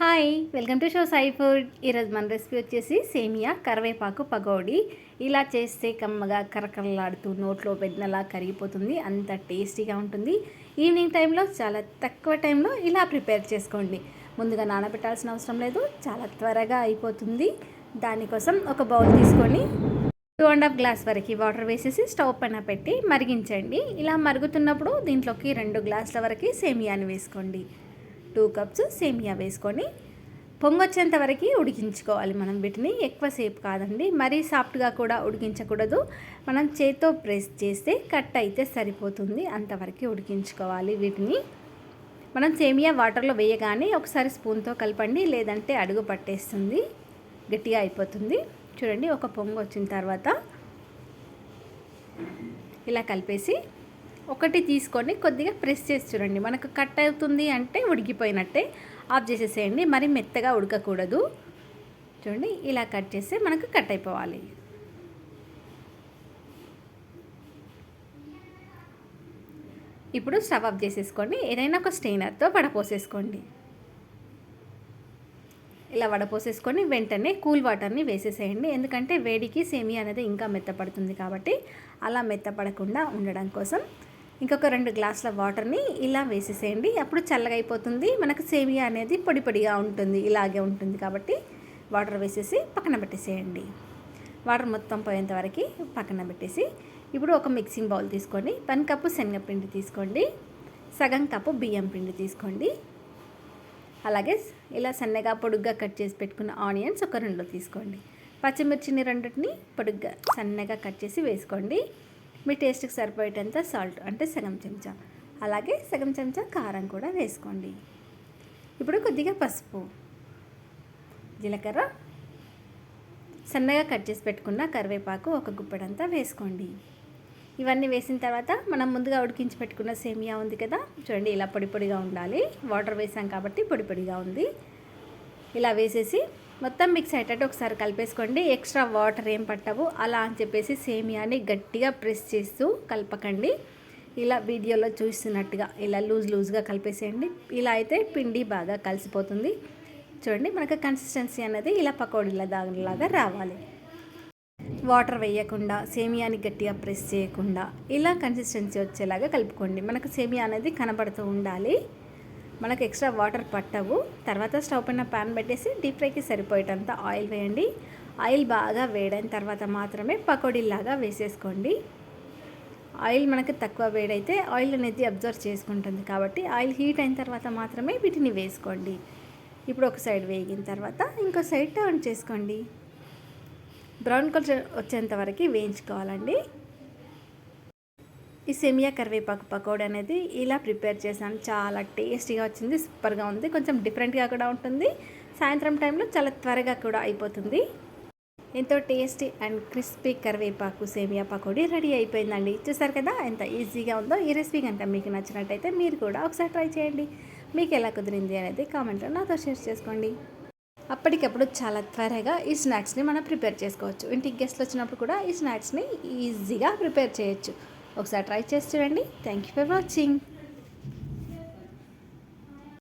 Hi welcome to show Sai food. ఈరోజు మన recipe వచ్చేసి సేమియా కరివేపాకు పకోడీ. ఇలా చేస్తే కమ్మగా కరకరలాడుతూ నోట్లో పెట్టినలా కరిగిపోతుంది అంత టేస్టీగా ఉంటుంది. ఈవినింగ్ టైంలో చాలా తక్కువ టైంలో ఇలా ప్రిపేర్ చేసుకోండి. ముందుగా నానబెట్టాల్సిన అవసరం లేదు చాలా త్వరగా అయిపోతుంది. దానికోసం ఒక బౌల్ తీసుకొని టూ అండ్ హాఫ్ గ్లాస్ వరకు వాటర్ వేసేసి స్టవ్ పైన పెట్టి మరిగించండి. ఇలా మరుగుతున్నప్పుడు దీంట్లోకి రెండు గ్లాసుల వరకు సేమియాని వేసుకోండి. టూ కప్స్ సేమియా వేసుకొని పొంగొచ్చేంత వరకు ఉడికించుకోవాలి మనం వీటిని. ఎక్కువసేపు కాదండి. మరీ సాఫ్ట్గా కూడా ఉడికించకూడదు. మనం చేతితో ప్రెస్ చేస్తే కట్ అయితే సరిపోతుంది. అంతవరకు ఉడికించుకోవాలి వీటిని. మనం సేమియా వాటర్లో వేయగానే ఒకసారి స్పూన్తో కలపండి. లేదంటే అడుగు పట్టేస్తుంది. గట్టిగా అయిపోతుంది. చూడండి ఒక పొంగు వచ్చిన తర్వాత ఇలా కలిపేసి ఒకటి తీసుకొని కొద్దిగా ప్రెస్ చేసి చూడండి. మనకు కట్ అవుతుంది అంటే ఉడికిపోయినట్టే ఆఫ్ చేసేసేయండి. మరి మెత్తగా ఉడకకూడదు. చూడండి ఇలా కట్ చేస్తే మనకు కట్ అయిపోవాలి. ఇప్పుడు స్టవ్ ఆఫ్ చేసేసుకోండి. ఏదైనా ఒక స్టెయినర్తో వడపోసేసుకోండి. ఇలా వడపోసేసుకొని వెంటనే కూల్ వాటర్ని వేసేసేయండి. ఎందుకంటే వేడికి సేమియా అనేది ఇంకా మెత్తపడుతుంది కాబట్టి అలా మెత్తపడకుండా ఉండడం కోసం ఇంకొక రెండు గ్లాసుల వాటర్ని ఇలా వేసేసేయండి. అప్పుడు చల్లగా అయిపోతుంది మనకు సేమియా అనేది పొడి పొడిగా ఉంటుంది. ఇలాగే ఉంటుంది కాబట్టి వాటర్ వేసేసి పక్కన పెట్టేసేయండి. వాటర్ మొత్తం పోయేంత వరకు పక్కన పెట్టేసి ఇప్పుడు ఒక మిక్సింగ్ బౌల్ తీసుకోండి. వన్ కప్పు శనగపిండి తీసుకోండి. సగం కప్పు బియ్యం పిండి తీసుకోండి. అలాగే ఇలా సన్నగా పొడుగ్గా కట్ చేసి పెట్టుకున్న ఆనియన్స్ ఒక రెండు తీసుకోండి. పచ్చిమిర్చిని రెండింటిని పొడుగ్గా సన్నగా కట్ చేసి వేసుకోండి. మీ టేస్ట్కి సరిపోయేటంత సాల్ట్ అంటే సగం చెంచా. అలాగే సగం చెంచా కారం కూడా వేసుకోండి. ఇప్పుడు కొద్దిగా పసుపు జీలకర్ర సన్నగా కట్ చేసి పెట్టుకున్న కరివేపాకు ఒక గుప్పెడంతా వేసుకోండి. ఇవన్నీ వేసిన తర్వాత మనం ముందుగా ఉడికించి పెట్టుకున్న సేమియా ఉంది కదా చూడండి ఇలా పొడి పొడిగా ఉండాలి. వాటర్ వేసాం కాబట్టి పొడి పొడిగా ఉంది. ఇలా వేసేసి మొత్తం మిక్స్ అయ్యేటట్టు ఒకసారి కలిపేసుకోండి. ఎక్స్ట్రా వాటర్ ఏం పట్టవు. అలా అని చెప్పేసి సేమియాని గట్టిగా ప్రెస్ చేస్తూ కలపకండి. ఇలా వీడియోలో చూస్తున్నట్టుగా ఇలా లూజ్ లూజ్గా కలిపేసేయండి. ఇలా అయితే పిండి బాగా కలిసిపోతుంది. చూడండి మనకు కన్సిస్టెన్సీ అనేది ఇలా పకోడీల దానిలాగా రావాలి. వాటర్ వేయకుండా సేమియాని గట్టిగా ప్రెస్ చేయకుండా ఇలా కన్సిస్టెన్సీ వచ్చేలాగా కలుపుకోండి. మనకు సేమియా అనేది కనబడుతూ ఉండాలి. మనకు ఎక్స్ట్రా వాటర్ పట్టవు. తర్వాత స్టవ్ పైన ప్యాన్ పెట్టేసి డీప్ ఫ్రైకి సరిపోయేటంత ఆయిల్ వేయండి. ఆయిల్ బాగా వేడైన తర్వాత మాత్రమే పకోడీలాగా వేసేసుకోండి. ఆయిల్ మనకు తక్కువ వేడైతే ఆయిల్ అనేది అబ్జర్వ్ చేసుకుంటుంది కాబట్టి ఆయిల్ హీట్ అయిన తర్వాత మాత్రమే వీటిని వేసుకోండి. ఇప్పుడు ఒక సైడ్ వేగిన తర్వాత ఇంకో సైడ్ టర్న్ చేసుకోండి. బ్రౌన్ కలర్ వచ్చేంత వరకు వేయించుకోవాలండి. ఈ సెమియా కరివేపాకు పకోడీ అనేది ఇలా ప్రిపేర్ చేశాను. చాలా టేస్టీగా వచ్చింది సూపర్గా ఉంది. కొంచెం డిఫరెంట్గా కూడా ఉంటుంది. సాయంత్రం టైంలో చాలా త్వరగా కూడా అయిపోతుంది. ఎంతో టేస్టీ అండ్ క్రిస్పీ కరివేపాకు సేమియా పకోడీ రెడీ అయిపోయిందండి. చూసారు కదా ఎంత ఈజీగా ఉందో ఈ రెసిపీ కనుక మీకు నచ్చినట్టయితే మీరు కూడా ఒకసారి ట్రై చేయండి. మీకు ఎలా కుదిరింది అనేది కామెంట్లో నాతో షేర్ చేసుకోండి. అప్పటికప్పుడు చాలా త్వరగా ఈ స్నాక్స్ని మనం ప్రిపేర్ చేసుకోవచ్చు. ఇంటికి గెస్ట్లు వచ్చినప్పుడు కూడా ఈ స్నాక్స్ని ఈజీగా ప్రిపేర్ చేయొచ్చు. ఒకసారి ట్రై చేసి చూడండి. Thank you for watching